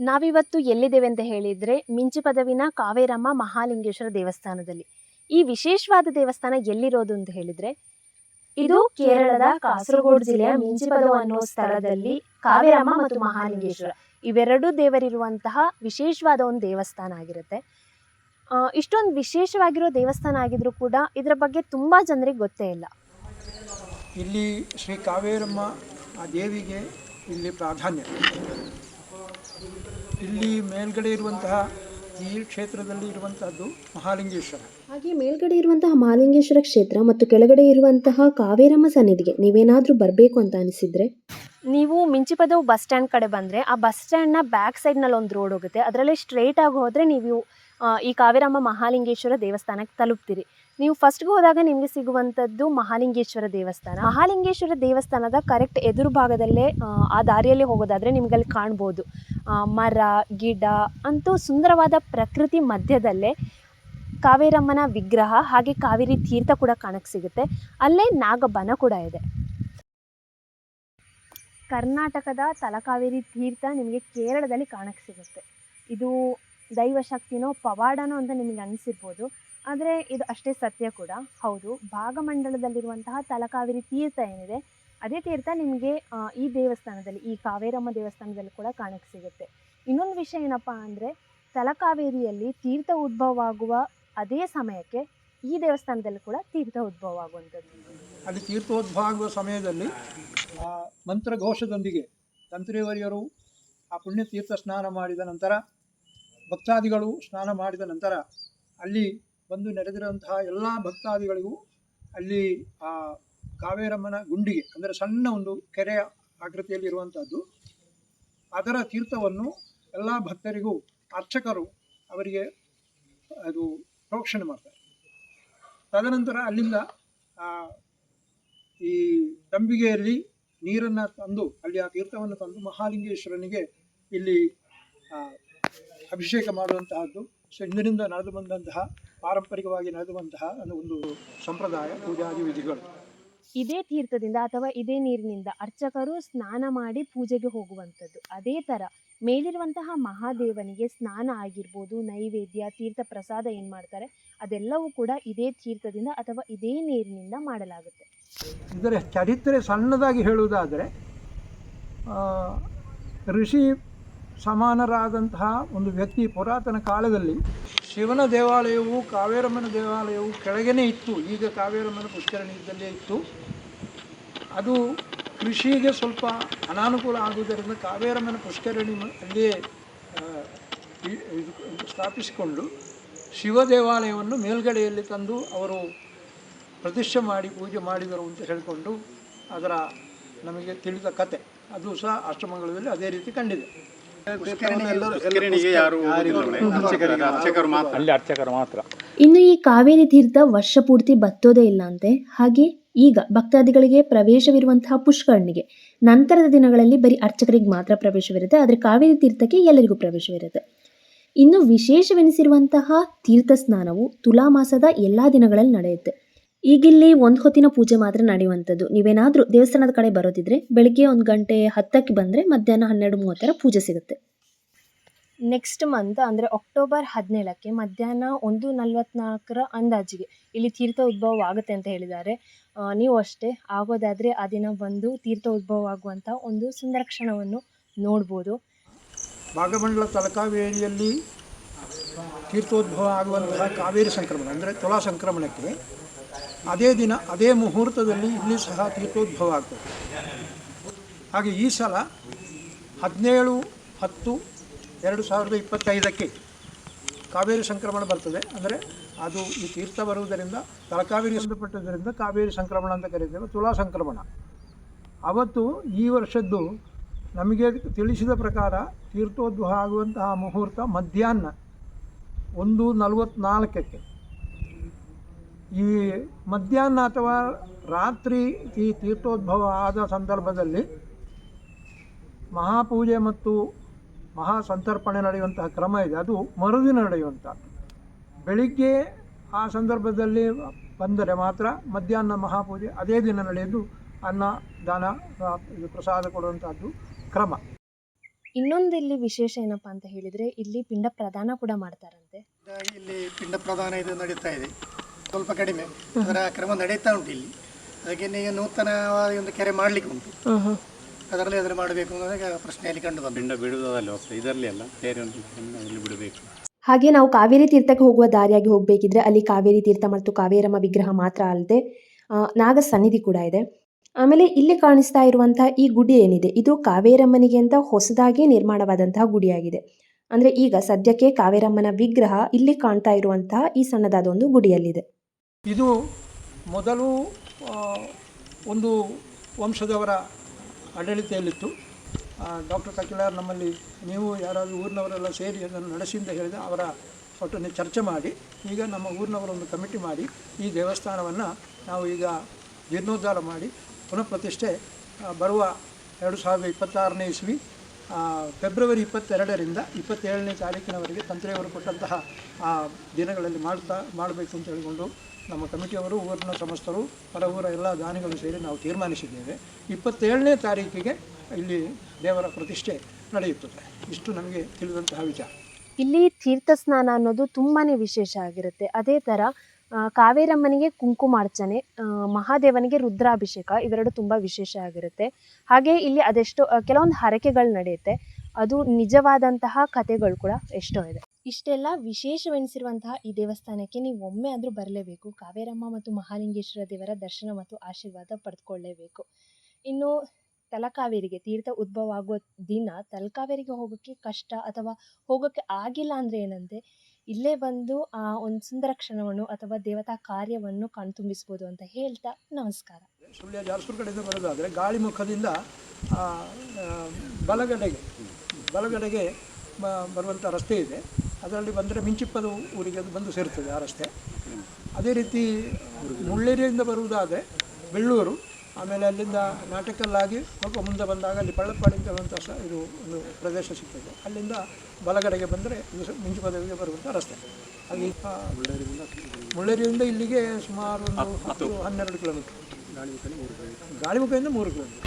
ನಾವಿವತ್ತು ಎಲ್ಲಿದ್ದೇವೆ ಅಂತ ಹೇಳಿದರೆ ಮಿಂಚು ಪದವಿನ ಕಾವೇರಮ್ಮ ಮಹಾಲಿಂಗೇಶ್ವರ ದೇವಸ್ಥಾನದಲ್ಲಿ. ಈ ವಿಶೇಷವಾದ ದೇವಸ್ಥಾನ ಎಲ್ಲಿರೋದು ಅಂತ ಹೇಳಿದರೆ, ಇದು ಕೇರಳದ ಕಾಸರಗೋಡು ಜಿಲ್ಲೆಯ ಮಿಂಚಿಪದವು ಅನ್ನೋ ಸ್ಥಳದಲ್ಲಿ ಕಾವೇರಮ್ಮ ಮತ್ತು ಮಹಾಲಿಂಗೇಶ್ವರ ಇವೆರಡೂ ದೇವರಿರುವಂತಹ ವಿಶೇಷವಾದ ಒಂದು ದೇವಸ್ಥಾನ ಆಗಿರುತ್ತೆ. ಇಷ್ಟೊಂದು ವಿಶೇಷವಾಗಿರೋ ದೇವಸ್ಥಾನ ಆಗಿದ್ರೂ ಕೂಡ ಇದರ ಬಗ್ಗೆ ತುಂಬ ಜನರಿಗೆ ಗೊತ್ತೇ ಇಲ್ಲ. ಇಲ್ಲಿ ಶ್ರೀ ಕಾವೇರಮ್ಮ ಆ ದೇವಿಗೆ ಇಲ್ಲಿ ಪ್ರಾಧಾನ್ಯ. ಇಲ್ಲಿ ಮೇಲ್ಗಡೆ ಇರುವಂತಹ ಈ ಕ್ಷೇತ್ರದಲ್ಲಿ ಇರುವಂತಹದ್ದು ಮಹಾಲಿಂಗೇಶ್ವರ. ಹಾಗೆ ಮೇಲ್ಗಡೆ ಇರುವಂತಹ ಮಹಾಲಿಂಗೇಶ್ವರ ಕ್ಷೇತ್ರ ಮತ್ತು ಕೆಳಗಡೆ ಇರುವಂತಹ ಕಾವೇರಮ್ಮ ಸನ್ನಿಧಿಗೆ ನೀವೇನಾದರೂ ಬರಬೇಕು ಅಂತ ಅನಿಸಿದ್ರೆ? ನೀವು ಮಿಂಚಿಪದವು ಬಸ್ ಸ್ಟ್ಯಾಂಡ್ ಕಡೆ ಬಂದರೆ ಆ ಬಸ್ ಸ್ಟ್ಯಾಂಡ್ನ ಬ್ಯಾಕ್ ಸೈಡ್ನಲ್ಲಿ ಒಂದು ರೋಡ್ ಹೋಗುತ್ತೆ. ಅದರಲ್ಲಿ ಸ್ಟ್ರೈಟ್ ಆಗಿ ಹೋದರೆ ನೀವು ಈ ಕಾವೇರಮ್ಮ ಮಹಾಲಿಂಗೇಶ್ವರ ದೇವಸ್ಥಾನಕ್ಕೆ ತಲುಪ್ತೀರಿ. ನೀವು ಫಸ್ಟ್ಗೆ ಹೋದಾಗ ನಿಮಗೆ ಸಿಗುವಂಥದ್ದು ಮಹಾಲಿಂಗೇಶ್ವರ ದೇವಸ್ಥಾನ. ಮಹಾಲಿಂಗೇಶ್ವರ ದೇವಸ್ಥಾನದ ಕರೆಕ್ಟ್ ಎದುರು ಭಾಗದಲ್ಲೇ ಆ, ದಾರಿಯಲ್ಲಿ ಹೋಗೋದಾದರೆ ನಿಮ್ಗೆ ಅಲ್ಲಿ ಕಾಣ್ಬೋದು. ಮರ ಗಿಡ ಅಂತೂ ಸುಂದರವಾದ ಪ್ರಕೃತಿ ಮಧ್ಯದಲ್ಲೇ ಕಾವೇರಮ್ಮನ ವಿಗ್ರಹ ಹಾಗೆ ಕಾವೇರಿ ತೀರ್ಥ ಕೂಡ ಕಾಣಕ್ಕೆ ಸಿಗುತ್ತೆ. ಅಲ್ಲೇ ನಾಗಬನ ಕೂಡ ಇದೆ. ಕರ್ನಾಟಕದ ತಲಕಾವೇರಿ ತೀರ್ಥ ನಿಮಗೆ ಕೇರಳದಲ್ಲಿ ಕಾಣಕ್ಕೆ ಸಿಗುತ್ತೆ. ಇದು ದೈವಶಕ್ತಿನೋ ಪವಾಡನೋ ಅಂತ ನಿಮಗೆ ಅನಿಸಿರ್ಬೋದು. ಆದರೆ ಇದು ಅಷ್ಟೇ ಸತ್ಯ ಕೂಡ. ಹೌದು, ಭಾಗಮಂಡಲದಲ್ಲಿರುವಂತಹ ತಲಕಾವೇರಿ ತೀರ್ಥ ಏನಿದೆ, ಅದೇ ತೀರ್ಥ ನಿಮಗೆ ಈ ದೇವಸ್ಥಾನದಲ್ಲಿ, ಈ ಕಾವೇರಮ್ಮ ದೇವಸ್ಥಾನದಲ್ಲಿ ಕೂಡ ಕಾಣಕ್ಕೆ ಸಿಗುತ್ತೆ. ಇನ್ನೊಂದು ವಿಷಯ ಏನಪ್ಪ ಅಂದರೆ, ತಲಕಾವೇರಿಯಲ್ಲಿ ತೀರ್ಥ ಉದ್ಭವ ಆಗುವ ಅದೇ ಸಮಯಕ್ಕೆ ಈ ದೇವಸ್ಥಾನದಲ್ಲಿ ಕೂಡ ತೀರ್ಥ ಉದ್ಭವ ಆಗುವಂಥದ್ದು ಅಲ್ಲಿ ತೀರ್ಥೋದ್ಭವ ಆಗುವ ಸಮಯದಲ್ಲಿ, ಆ, ಮಂತ್ರಘೋಷದೊಂದಿಗೆ ತಂತ್ರಿವರಿಯರು ಆ ಪುಣ್ಯ ತೀರ್ಥ ಸ್ನಾನ ಮಾಡಿದ ನಂತರ, ಭಕ್ತಾದಿಗಳು ಸ್ನಾನ ಮಾಡಿದ ನಂತರ, ಅಲ್ಲಿ ಬಂದು ನೆರೆದಿರುವಂತಹ ಎಲ್ಲ ಭಕ್ತಾದಿಗಳಿಗೂ ಅಲ್ಲಿ ಆ ಕಾವೇರಮ್ಮನ ಗುಂಡಿಗೆ, ಅಂದರೆ ಸಣ್ಣ ಒಂದು ಕೆರೆಯ ಆಕೃತಿಯಲ್ಲಿ ಇರುವಂಥದ್ದು ಅದರ ತೀರ್ಥವನ್ನು ಎಲ್ಲ ಭಕ್ತರಿಗೂ ಅರ್ಚಕರು ಅವರಿಗೆ ಅದು ಪ್ರೋಕ್ಷಣೆ ಮಾಡ್ತಾರೆ. ತದನಂತರ ಅಲ್ಲಿಂದ ಈ ತಂಬಿಗೆಯಲ್ಲಿ ನೀರನ್ನು ತಂದು, ಅಲ್ಲಿ ಆ ತೀರ್ಥವನ್ನು ತಂದು ಮಹಾಲಿಂಗೇಶ್ವರನಿಗೆ ಇಲ್ಲಿ ಅಭಿಷೇಕ ಮಾಡುವಂತಹದ್ದು. ಸೊ ಇಂದಿನಿಂದ ನಡೆದು ಬಂದಂತಹ ಪಾರಂಪರಿಕವಾಗಿ ನಡೆದು ಬಂತಹ ಒಂದು ಸಂಪ್ರದಾಯ ಪೂಜಾದಿ ವಿಧಿಗಳು. ಇದೇ ತೀರ್ಥದಿಂದ ಅಥವಾ ಇದೇ ನೀರಿನಿಂದ ಅರ್ಚಕರು ಸ್ನಾನ ಮಾಡಿ ಪೂಜೆಗೆ ಹೋಗುವಂಥದ್ದು. ಅದೇ ಥರ ಮೇಲಿರುವಂತಹ ಮಹಾದೇವನಿಗೆ ಸ್ನಾನ ಆಗಿರ್ಬೋದು ನೈವೇದ್ಯ ತೀರ್ಥ ಪ್ರಸಾದ ಏನು ಮಾಡ್ತಾರೆ ಅದೆಲ್ಲವೂ ಕೂಡ ಇದೇ ತೀರ್ಥದಿಂದ ಅಥವಾ ಇದೇ ನೀರಿನಿಂದ ಮಾಡಲಾಗುತ್ತೆ. ಇದರ ಚರಿತ್ರೆ ಸಣ್ಣದಾಗಿ ಹೇಳುವುದಾದರೆ ಋಷಿ ಸಮಾನರಾದಂತಹ ಒಂದು ವ್ಯಕ್ತಿ ಪುರಾತನ ಕಾಲದಲ್ಲಿ ಶಿವನ ದೇವಾಲಯವು ಕಾವೇರಮ್ಮನ ದೇವಾಲಯವು ಕೆಳಗೇ ಇತ್ತು. ಈಗ ಕಾವೇರಮ್ಮನ ಪುಷ್ಕರಣಿ ಇದ್ದಲ್ಲೇ ಇತ್ತು. ಅದು ಕೃಷಿಗೆ ಸ್ವಲ್ಪ ಅನಾನುಕೂಲ ಆಗುವುದರಿಂದ ಕಾವೇರಮ್ಮನ ಪುಷ್ಕರಣಿ ಅಲ್ಲಿಯೇ ಸ್ಥಾಪಿಸಿಕೊಂಡು ಶಿವ ದೇವಾಲಯವನ್ನು ಮೇಲ್ಗಡೆಯಲ್ಲಿ ತಂದು ಅವರು ಪ್ರತಿಷ್ಠೆ ಮಾಡಿ ಪೂಜೆ ಮಾಡಿದರು ಅಂತ ಹೇಳಿಕೊಂಡು ಅದರ ನಮಗೆ ತಿಳಿದ ಕತೆ. ಅದು ಸಹ ಅಷ್ಟಮಂಗಲದಲ್ಲಿ ಅದೇ ರೀತಿ ಕಂಡಿದೆ. ಪುಷ್ಕರಣಿಗೆ ಯಾರು ಅರ್ಚಕರು ಮಾತ್ರ. ಅಲ್ಲಿ ಅರ್ಚಕರು ಮಾತ್ರ. ಇನ್ನು ಈ ಕಾವೇರಿ ತೀರ್ಥ ವರ್ಷ ಪೂರ್ತಿ ಬತ್ತೋದೇ ಇಲ್ಲ ಅಂತೆ. ಹಾಗೆ ಈಗ ಭಕ್ತಾದಿಗಳಿಗೆ ಪ್ರವೇಶವಿರುವಂತಹ ಪುಷ್ಕರಣಿಗೆ ನಂತರದ ದಿನಗಳಲ್ಲಿ ಬರೀ ಅರ್ಚಕರಿಗೆ ಮಾತ್ರ ಪ್ರವೇಶವಿರುತ್ತೆ ಆದರೆ ಕಾವೇರಿ ತೀರ್ಥಕ್ಕೆ ಎಲ್ಲರಿಗೂ ಪ್ರವೇಶವಿರುತ್ತೆ. ಇನ್ನು ವಿಶೇಷವೆನಿಸಿರುವಂತಹ ತೀರ್ಥ ಸ್ನಾನವು ತುಲಾ ಮಾಸದ ಎಲ್ಲ ದಿನಗಳಲ್ಲಿ ನಡೆಯುತ್ತೆ. ಈಗಿಲ್ಲಿ ಒಂದು ಹೊತ್ತಿನ ಪೂಜೆ ಮಾತ್ರ ನಡೆಯುವಂಥದ್ದು. ನೀವೇನಾದರೂ ದೇವಸ್ಥಾನದ ಕಡೆ ಬರೋದಿದ್ರೆ ಬೆಳಿಗ್ಗೆ ಒಂದು ಗಂಟೆ ಹತ್ತಕ್ಕೆ ಬಂದರೆ ಮಧ್ಯಾಹ್ನ ಹನ್ನೆರಡು ಮೂವತ್ತರ ಪೂಜೆ ಸಿಗುತ್ತೆ. ನೆಕ್ಸ್ಟ್ ಮಂತ್ ಅಂದರೆ ಅಕ್ಟೋಬರ್ ಹದಿನೇಳಕ್ಕೆ ಮಧ್ಯಾಹ್ನ ಒಂದು ನಲ್ವತ್ನಾಲ್ಕರ ಅಂದಾಜಿಗೆ ಇಲ್ಲಿ ತೀರ್ಥ ಉದ್ಭವ ಆಗುತ್ತೆ ಅಂತ ಹೇಳಿದ್ದಾರೆ. ನೀವು ಅಷ್ಟೇ ಆಗೋದಾದರೆ ಆ ದಿನ ಬಂದು ತೀರ್ಥ ಉದ್ಭವ ಆಗುವಂಥ ಒಂದು ಸುಂದರ ಕ್ಷಣವನ್ನು ನೋಡ್ಬೋದು. ಭಾಗಮಂಡಲ ತಲಕಾವೇರಿಯಲ್ಲಿ ತೀರ್ಥೋದ್ಭವ ಆಗುವಂತಹ ಕಾವೇರಿ ಸಂಕ್ರಮಣ ಅಂದರೆ ತುಲಾ ಸಂಕ್ರಮಣಕ್ಕೆ ಅದೇ ದಿನ, ಅದೇ ಮುಹೂರ್ತದಲ್ಲಿ ಇಲ್ಲಿ ಸಹ ತೀರ್ಥೋದ್ಭವ ಆಗ್ತದೆ. ಹಾಗೆ ಈ ಸಲ ಹದಿನೇಳು, ಹತ್ತು, ಎರಡು ಸಾವಿರದ ಇಪ್ಪತ್ತೈದಕ್ಕೆ ಕಾವೇರಿ ಸಂಕ್ರಮಣ ಬರ್ತದೆ. ಅಂದರೆ ಅದು ಈ ತೀರ್ಥ ಬರುವುದರಿಂದ, ತಲಕಾವೇರಿ ಸಂಬಂಧಪಟ್ಟದರಿಂದ ಕಾವೇರಿ ಸಂಕ್ರಮಣ ಅಂತ ಕರೀತೇವೆ, ತುಲಾ ಸಂಕ್ರಮಣ. ಅವತ್ತು ಈ ವರ್ಷದ್ದು ನಮಗೆ ತಿಳಿಸಿದ ಪ್ರಕಾರ ತೀರ್ಥೋದ್ಭವ ಆಗುವಂತಹ ಮುಹೂರ್ತ ಮಧ್ಯಾಹ್ನ ಒಂದು ನಲವತ್ನಾಲ್ಕಕ್ಕೆ. ಈ ಮಧ್ಯಾಹ್ನ ಅಥವಾ ರಾತ್ರಿ ಈ ತೀರ್ಥೋದ್ಭವ ಆದ ಸಂದರ್ಭದಲ್ಲಿ ಮಹಾಪೂಜೆ ಮತ್ತು ಮಹಾ ಸಂತರ್ಪಣೆ ನಡೆಯುವಂತಹ ಕ್ರಮ ಇದೆ. ಅದು ಮರುದಿನ ನಡೆಯುವಂಥ ಬೆಳಿಗ್ಗೆ ಆ ಸಂದರ್ಭದಲ್ಲಿ ಬಂದರೆ ಮಾತ್ರ ಮಧ್ಯಾಹ್ನ ಮಹಾಪೂಜೆ ಅದೇ ದಿನ ನಡೆಯೋದು. ಅನ್ನ ದಾನ ಪ್ರಸಾದ ಕೊಡುವಂಥದ್ದು ಕ್ರಮ. ಇನ್ನೊಂದು ಇಲ್ಲಿ ವಿಶೇಷ ಏನಪ್ಪ ಅಂತ ಹೇಳಿದ್ರೆ ಇಲ್ಲಿ ಪಿಂಡ ಪ್ರದಾನ ಕೂಡ ಮಾಡ್ತಾರಂತೆ. ಇಲ್ಲಿ ಪಿಂಡ ಪ್ರದಾನ ಇದು ನಡೀತಾ ಇದೆ. ಸ್ವಲ್ಪ ಕಡಿಮೆ. ಅದರ ಕ್ರಮ ನಡೀತಾ ಉಂಟು ಇಲ್ಲಿ. ಅದಕ್ಕೆ ಈಗ ನೂತನವಾದ ಒಂದು ಕೆರೆ ಮಾಡ್ಲಿಕ್ಕೆ ಉಂಟು. ಅದರಲ್ಲಿ ಅದನ್ನು ಮಾಡಬೇಕು ಅನ್ನೋದಾಗ ಪ್ರಶ್ನೆಯಲ್ಲಿ ಕಂಡು ಬಂದ ಬಿಡುವುದಲ್ಲ ಇದರಲ್ಲಿ ಅಲ್ಲ ಬೇರೆ ಒಂದು ಬಿಡಬೇಕು. ಹಾಗೆ ನಾವು ಕಾವೇರಿ ತೀರ್ಥಕ್ಕೆ ಹೋಗುವ ದಾರಿಯಾಗಿ ಹೋಗಬೇಕಿದ್ರೆ ಅಲ್ಲಿ ಕಾವೇರಿ ತೀರ್ಥ ಮತ್ತು ಕಾವೇರಮ್ಮ ವಿಗ್ರಹ ಮಾತ್ರ ಅಲ್ಲದೆ ನಾಗ ಸನ್ನಿಧಿ ಕೂಡ ಇದೆ. ಆಮೇಲೆ ಇಲ್ಲಿ ಕಾಣಿಸ್ತಾ ಇರುವಂತಹ ಈ ಗುಡಿ ಏನಿದೆ? ಇದು ಕಾವೇರಮ್ಮನಿಗೆ ಅಂತ ಹೊಸದಾಗಿ ನಿರ್ಮಾಣವಾದಂತಹ ಗುಡಿಯಾಗಿದೆ. ಅಂದ್ರೆ ಈಗ ಸದ್ಯಕ್ಕೆ ಕಾವೇರಮ್ಮನ ವಿಗ್ರಹ ಇಲ್ಲಿ ಕಾಣ್ತಾ ಇರುವಂತಹ ಈ ಸಣ್ಣದಾದ ಒಂದು ಗುಡಿಯಲ್ಲಿದೆ. ಇದು ಮೊದಲು ಒಂದು ವಂಶದವರ ಆಡಳಿತೆಯಲ್ಲಿತ್ತು. ಡಾಕ್ಟರ್ ಕಕಿಲಾರ್ ನಮ್ಮಲ್ಲಿ, ನೀವು ಯಾರಾದರೂ ಊರಿನವರೆಲ್ಲ ಸೇರಿ ಅದನ್ನು ನಡೆಸಿ ಹೇಳಿದ ಅವರ ಒಟ್ಟನ್ನು ಚರ್ಚೆ ಮಾಡಿ, ಈಗ ನಮ್ಮ ಊರಿನವರೊಂದು ಕಮಿಟಿ ಮಾಡಿ, ಈ ದೇವಸ್ಥಾನವನ್ನು ನಾವು ಈಗ ಜೀರ್ಣೋದ್ಧಾರ ಮಾಡಿ ಪುನಃ ಪ್ರತಿಷ್ಠೆ ಬರುವ ಎರಡು ಸಾವಿರದ ಇಪ್ಪತ್ತಾರನೇ ಇಸ್ವಿ ಫೆಬ್ರವರಿ ಇಪ್ಪತ್ತೆರಡರಿಂದ ಇಪ್ಪತ್ತೇಳನೇ ತಾರೀಕಿನವರೆಗೆ ತಂತ್ರಿಯವರು ಕೊಟ್ಟಂತಹ ದಿನಗಳಲ್ಲಿ ಮಾಡ್ತಾ, ಮಾಡಬೇಕು ಅಂತ ಹೇಳಿಕೊಂಡು ನಮ್ಮ ಕಮಿಟಿಯವರು, ಊರಿನ ಸಮಸ್ತರು, ಹೊರ ಊರ ಎಲ್ಲ ದಾನಿಗಳು ಸೇರಿ ನಾವು ತೀರ್ಮಾನಿಸಿದ್ದೇವೆ. ಇಪ್ಪತ್ತೇಳನೇ ತಾರೀಕಿಗೆ ಇಲ್ಲಿ ದೇವರ ಪ್ರತಿಷ್ಠೆ ನಡೆಯುತ್ತದೆ. ಇಷ್ಟು ನಮಗೆ ತಿಳಿದಂತಹ ವಿಚಾರ. ಇಲ್ಲಿ ತೀರ್ಥ ಸ್ನಾನ ಅನ್ನೋದು ತುಂಬಾನೇ ವಿಶೇಷ ಆಗಿರುತ್ತೆ. ಅದೇ ಥರ ಕಾವೇರಮ್ಮನಿಗೆ ಕುಂಕುಮಾರ್ಚನೆ ಮಹಾದೇವನಿಗೆ ರುದ್ರಾಭಿಷೇಕ, ಇವೆರಡು ತುಂಬ ವಿಶೇಷ ಆಗಿರುತ್ತೆ. ಹಾಗೆ ಇಲ್ಲಿ ಅದೆಷ್ಟೋ ಕೆಲವೊಂದು ಹರಕೆಗಳು ನಡೆಯುತ್ತೆ. ಅದು ನಿಜವಾದಂತಹ ಕಥೆಗಳು ಕೂಡ ಎಷ್ಟೋ ಇದೆ. ಇಷ್ಟೆಲ್ಲ ವಿಶೇಷವೆನಿಸಿರುವಂತಹ ಈ ದೇವಸ್ಥಾನಕ್ಕೆ ನೀವು ಒಮ್ಮೆ ಆದರೂ ಬರಲೇಬೇಕು. ಕಾವೇರಮ್ಮ ಮತ್ತು ಮಹಾಲಿಂಗೇಶ್ವರ ದೇವರ ದರ್ಶನ ಮತ್ತು ಆಶೀರ್ವಾದ ಪಡೆದುಕೊಳ್ಳೇಬೇಕು ಇನ್ನು ತಲಕಾವೇರಿಗೆ, ತೀರ್ಥ ಉದ್ಭವ ಆಗುವ ದಿನ ತಲಕಾವೇರಿಗೆ ಹೋಗೋಕ್ಕೆ ಕಷ್ಟ ಅಥವಾ ಹೋಗೋಕ್ಕೆ ಆಗಿಲ್ಲ ಅಂದರೆ ಏನಂದರೆ, ಇಲ್ಲೇ ಬಂದು ಆ ಒಂದು ಸುಂದರ ಕ್ಷಣವನ್ನು ಅಥವಾ ದೇವತಾ ಕಾರ್ಯವನ್ನು ಕಣ್ತುಂಬಿಸ್ಬೋದು ಅಂತ ಹೇಳ್ತಾ ನಮಸ್ಕಾರ. ಸುಳ್ಯ ಬರೋದಾದರೆ ಗಾಳಿ ಮುಖದಿಂದ ಬಲಗಡೆಗೆ ಬಲಗಡೆಗೆ ಬರುವಂಥ ರಸ್ತೆ ಇದೆ. ಅದರಲ್ಲಿ ಬಂದರೆ ಮಿಂಚಿಪ್ಪದ ಊರಿಗೆ ಅದು ಬಂದು ಸೇರ್ತದೆ ಆ ರಸ್ತೆ ಅದೇ ರೀತಿ ಮುಳ್ಳೇರಿಯಿಂದ ಬರುವುದಾದರೆ ಬೆಳ್ಳೂರು ಆಮೇಲೆ ಅಲ್ಲಿಂದ ನಾಟಕಲ್ಲಾಗಿ ಸ್ವಲ್ಪ ಮುಂದೆ ಬಂದಾಗ ಅಲ್ಲಿ ಪಳ್ಳಪ್ಪಾಡಿ ಅಂತ ಸಹ ಇದು ಒಂದು ಪ್ರದೇಶ ಸಿಗ್ತದೆ. ಅಲ್ಲಿಂದ ಬಲಗಡೆಗೆ ಬಂದರೆ ಇದು ಮಿಂಚಿಪದವಿಗೆ ಬರುವಂಥ ರಸ್ತೆ. ಅಲ್ಲಿ ಮುಳ್ಳೇರಿಯಿಂದ ಇಲ್ಲಿಗೆ ಸುಮಾರು ಒಂದು ಹತ್ತು ಹನ್ನೆರಡು ಕಿಲೋಮೀಟರ್. ಗಾಳಿಮುಖದಿಂದ ಮೂರು ಕಿಲೋಮೀಟರ್.